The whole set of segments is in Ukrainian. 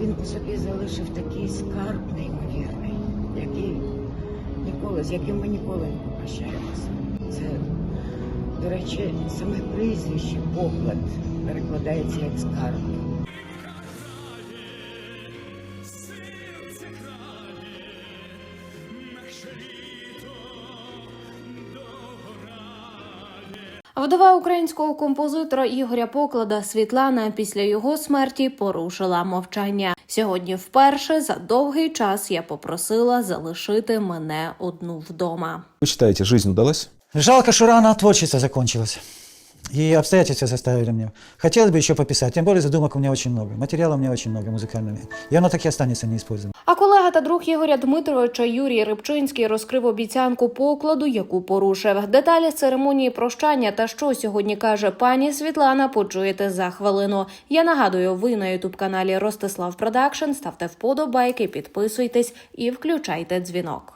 він по собі залишив такий скарб неймовірний, який ніколи, з яким ми ніколи не попрощаємося. Це, до речі, саме прізвище поклад перекладається як скарб. Вдова українського композитора Ігоря Поклада Світлана після його смерті порушила мовчання. Сьогодні вперше за довгий час я попросила залишити мене одну вдома. Вы считаете, жизнь удалась? Жалко, что рано творчество закончилось. И обстоятельства заставили меня. Хотелось бы еще пописать, тем более задумок у меня очень много. Материала у меня очень много музыкального. И оно так и останется неиспользованным. А колега та друг Ігоря Дмитровича Юрій Рибчинський розкрив обіцянку покладу, яку порушив. Деталі з церемонії прощання та що сьогодні каже пані Світлана, почуєте за хвилину. Я нагадую, ви на ютуб каналі Ростислав Продакшн. Ставте вподобайки, підписуйтесь і включайте дзвінок.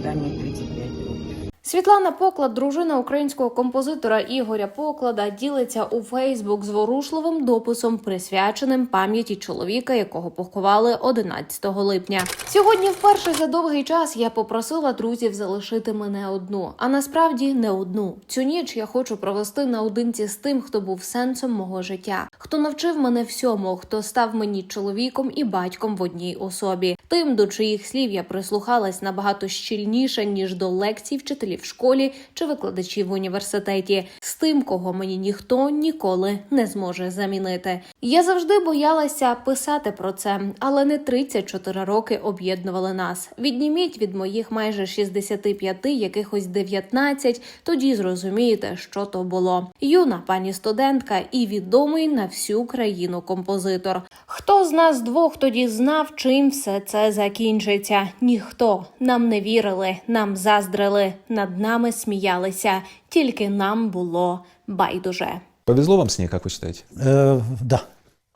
Останні 35 років. Світлана Поклад, дружина українського композитора Ігоря Поклада, ділиться у Фейсбук зворушливим дописом, присвяченим пам'яті чоловіка, якого поховали 11 липня. Сьогодні, вперше за довгий час, я попросила друзів залишити мене одну, а насправді не одну. Цю ніч я хочу провести наодинці з тим, хто був сенсом мого життя, хто навчив мене всьому, хто став мені чоловіком і батьком в одній особі, тим, до чиїх слів я прислухалась набагато щільніше ніж до лекцій вчителів в школі чи викладачів в університеті, з тим, кого мені ніхто ніколи не зможе замінити. Я завжди боялася писати про це, але не 34 роки об'єднували нас. Відніміть від моїх майже 65, якихось 19, тоді зрозумієте, що то було. Юна пані студентка і відомий на всю країну композитор. Хто з нас двох тоді знав, чим все це закінчиться? Ніхто нам не вірили, нам заздрили, над нами сміялися. Тільки нам було байдуже. Повезло вам с ней, как вы считаете? Э, да,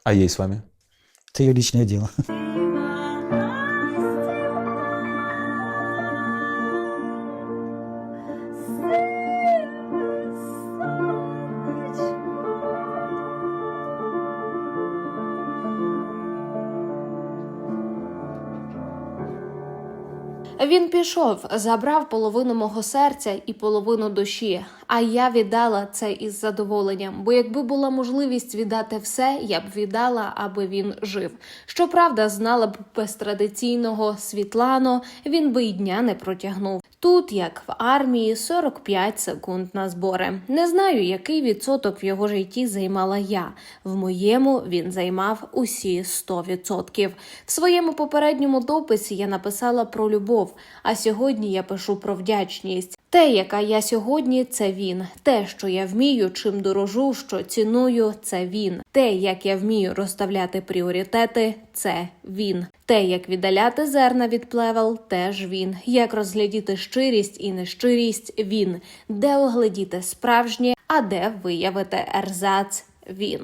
А ей с вами? это ее личное дело. Він пішов, забрав половину мого серця і половину душі. А я віддала це із задоволенням. Бо якби була можливість віддати все, я б віддала, аби він жив. Щоправда, знала б без традиційного Світлано, він би й дня не протягнув. Тут, як в армії, 45 секунд на збори. Не знаю, який відсоток в його житті займала я. В моєму він займав усі 100%. В своєму попередньому дописі я написала про любов, а сьогодні я пишу про вдячність. Те, яка я сьогодні, це він. Те, що я вмію, чим дорожу, що ціную, це він. Те, як я вмію розставляти пріоритети, це він. Те, як віддаляти зерна від плевел, теж він. Як розглядіти щирість і нещирість, він. Де оглядіти справжнє, а де виявити ерзац, він.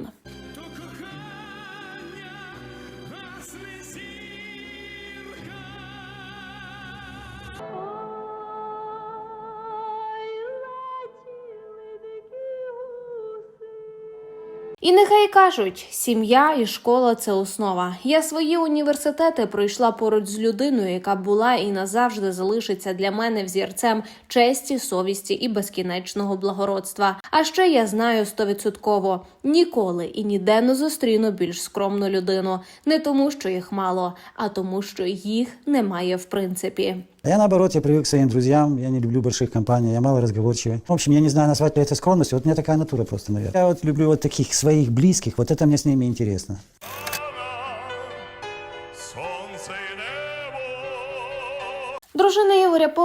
І нехай кажуть, сім'я і школа це основа. Я свої університети пройшла поруч з людиною, яка була і назавжди залишиться для мене взірцем честі, совісті і безкінечного благородства. А ще я знаю стовідсотково ніколи і ніде не зустріну більш скромну людину, не тому, що їх мало, а тому, що їх немає в принципі. А я наоборот, я привык к своим друзьям, я не люблю больших компаний, я мало разговорчивый. В общем, я не знаю, назвать ли это скромностью, вот у меня такая натура просто, наверное. Я вот люблю вот таких своих близких, вот это мне с ними интересно.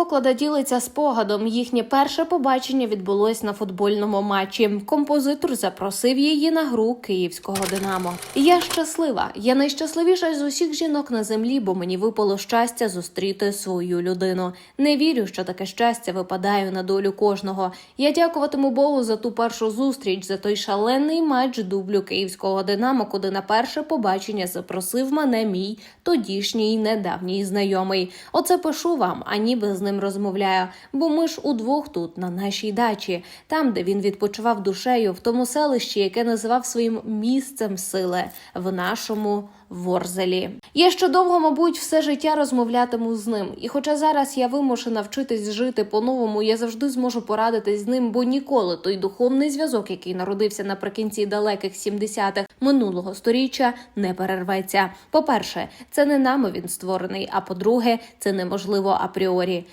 Поклада ділиться спогадом. Їхнє перше побачення відбулось на футбольному матчі. Композитор запросив її на гру київського Динамо. Я щаслива. Я найщасливіша з усіх жінок на землі, бо мені випало щастя зустріти свою людину. Не вірю, що таке щастя випадає на долю кожного. Я дякуватиму Богу за ту першу зустріч, за той шалений матч дублю київського Динамо, куди на перше побачення запросив мене мій тодішній недавній знайомий. Оце пишу вам, а ніби з ним розмовляю. Бо ми ж удвох тут, на нашій дачі, там, де він відпочивав душею, в тому селищі, яке називав своїм місцем сили, в нашому Ворзелі. Я ще довго, мабуть, все життя розмовлятиму з ним. І хоча зараз я вимушена вчитись жити по-новому, я завжди зможу порадитись з ним, бо ніколи той духовний зв'язок, який народився наприкінці далеких 70-х минулого сторіччя, не перерветься. По-перше, це не нами він створений. А по-друге, це неможливо апріорі.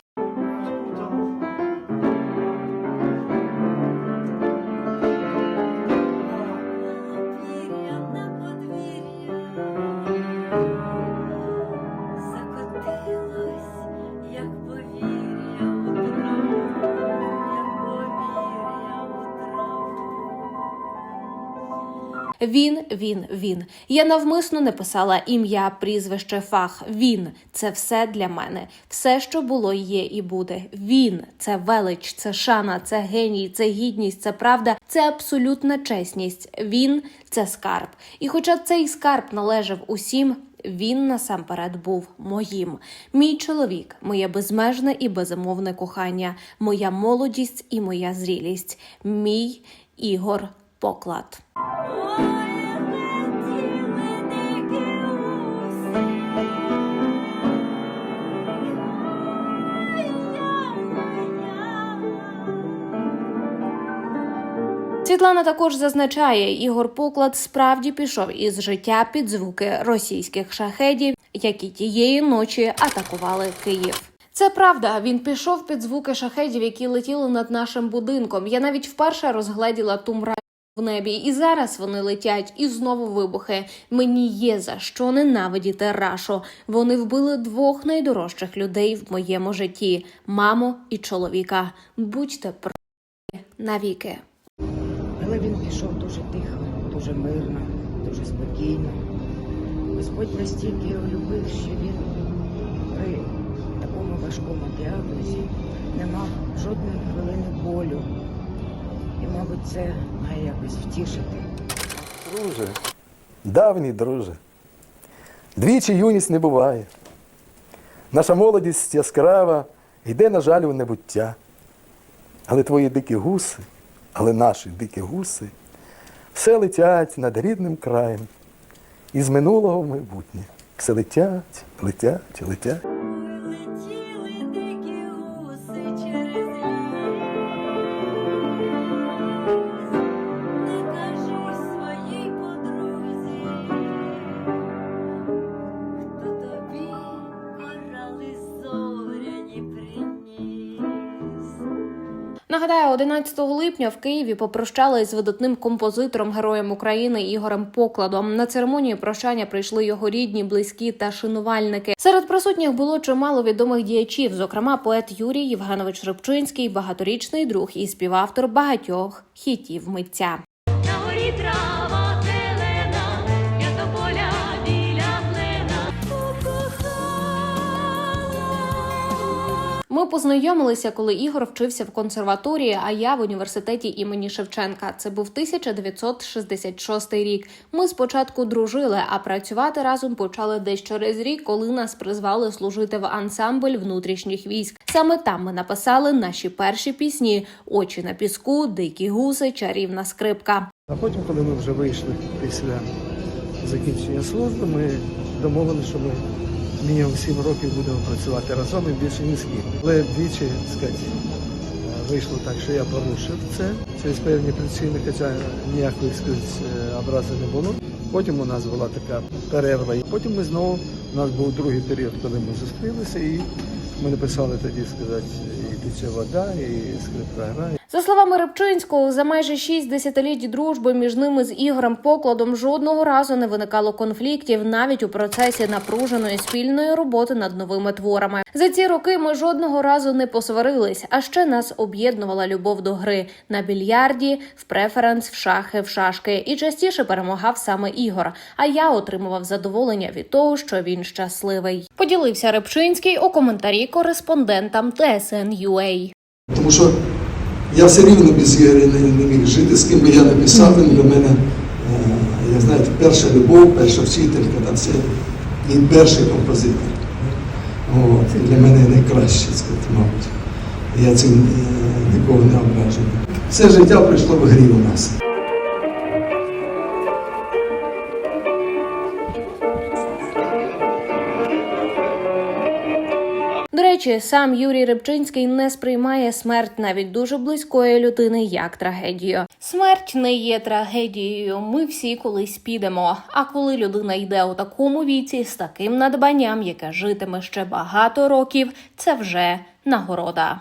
Він, він, він. Я навмисно не писала ім'я, прізвище, фах. Він це все для мене. Все, що було, є і буде. Він це велич, це шана, це геній, це гідність, це правда, це абсолютна чесність. Він це скарб. І хоча цей скарб належав усім. Він насамперед був моїм. Мій чоловік, моє безмежне і безумовне кохання, моя молодість і моя зрілість. Мій Ігор Поклад. Світлана також зазначає, Ігор Поклад справді пішов із життя під звуки російських шахедів, які тієї ночі атакували Київ. Це правда. Він пішов під звуки шахедів, які летіли над нашим будинком. Я навіть вперше розгледіла тумра в небі, і зараз вони летять, і знову вибухи. Мені є за що ненавидіти Рашу. Вони вбили двох найдорожчих людей в моєму житті: маму і чоловіка. Будьте праві навіки. Але він пішов дуже тихо, дуже мирно, дуже спокійно. Господь настільки його любив, що він при такому важкому діагнозі не мав жодної хвилини болю. Мабуть, це має якось втішити. Друже, давній друже, двічі юність не буває. Наша молодість яскрава йде, на жаль, у небуття. Але твої дикі гуси, але наші дикі гуси, все летять над рідним краєм. Із минулого в майбутнє. Все летять, летять, летять. Нагадаю, 11 липня в Києві попрощались з видатним композитором, героєм України Ігорем Покладом. На церемонію прощання прийшли його рідні, близькі та шанувальники. Серед присутніх було чимало відомих діячів, зокрема поет Юрій Євгенович Рибчинський, багаторічний друг і співавтор багатьох хітів митця. Ми познайомилися, коли Ігор вчився в консерваторії, а я в університеті імені Шевченка. Це був 1966 рік. Ми спочатку дружили, а працювати разом почали десь через рік, коли нас призвали служити в ансамбль внутрішніх військ. Саме там ми написали наші перші пісні: Очі на піску, дикі гуси, чарівна скрипка. А потім, коли ми вже вийшли після закінчення служби, ми домовилися, що ми мінімум 7 років будемо працювати разом і більше ні з ким. Але двічі, сказати, вийшло так, що я порушив це через певні причини, хоча ніякої сказати, образи не було. Потім у нас була така перерва. І потім ми знову, у нас був другий період, коли ми зустрілися, і ми написали тоді сказати, і тече вода, і скрипка грає. За словами Рибчинського, за майже шість десятиліть дружби між ними з Ігорем Покладом жодного разу не виникало конфліктів навіть у процесі напруженої спільної роботи над новими творами. За ці роки ми жодного разу не посварились, а ще нас об'єднувала любов до гри на більярді, в преференс, в шахи, в шашки. І частіше перемагав саме Ігор. А я отримував задоволення від того, що він щасливий. Поділився Рибчинський у коментарі кореспондентам TSN.UA. Тому що я все рівно без Ігоря не, не міг жити, з ким би я не писав, він для мене, я знаю, перша любов, перша вчителька, там все, і перший композитор. От, для мене найкраще, сказати, мабуть. Я цим е, нікого не ображую. Все життя прийшло в грі у нас. Речі, сам Юрій Рибчинський не сприймає смерть навіть дуже близької людини як трагедію. Смерть не є трагедією. Ми всі колись підемо. А коли людина йде у такому віці з таким надбанням, яке житиме ще багато років, це вже нагорода.